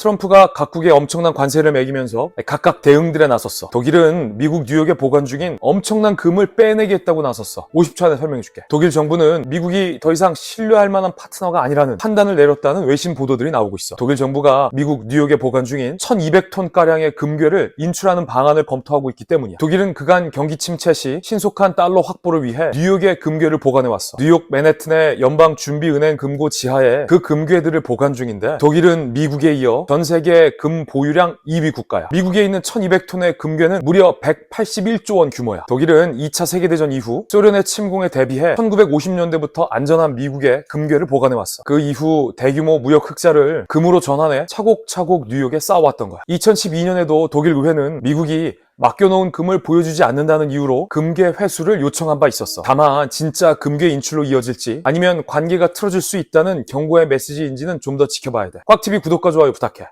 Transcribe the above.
트럼프가 각국에 엄청난 관세를 매기면서 각각 대응들에 나섰어. 독일은 미국 뉴욕에 보관 중인 엄청난 금을 빼내겠다고 나섰어. 50초 안에 설명해 줄게. 독일 정부는 미국이 더 이상 신뢰할 만한 파트너가 아니라는 판단을 내렸다는 외신 보도들이 나오고 있어. 독일 정부가 미국 뉴욕에 보관 중인 1200톤 가량의 금괴를 인출하는 방안을 검토하고 있기 때문이야. 독일은 그간 경기 침체 시 신속한 달러 확보를 위해 뉴욕에 금괴를 보관해 왔어. 뉴욕 맨해튼의 연방 준비은행 금고 지하에 그 금괴들을 보관 중인데 독일은 미국에 이어 전 세계 금 보유량 2위 국가야. 미국에 있는 1200톤의 금괴는 무려 181조 원 규모야. 독일은 2차 세계대전 이후 소련의 침공에 대비해 1950년대부터 안전한 미국의 금괴를 보관해 왔어. 그 이후 대규모 무역 흑자를 금으로 전환해 차곡차곡 뉴욕에 쌓아왔던 거야. 2012년에도 독일 의회는 미국이 맡겨놓은 금을 보여주지 않는다는 이유로 금괴 회수를 요청한 바 있었어. 다만 진짜 금괴 인출로 이어질지 아니면 관계가 틀어질 수 있다는 경고의 메시지인지는 좀 더 지켜봐야 돼. 꽉TV 구독과 좋아요 부탁해.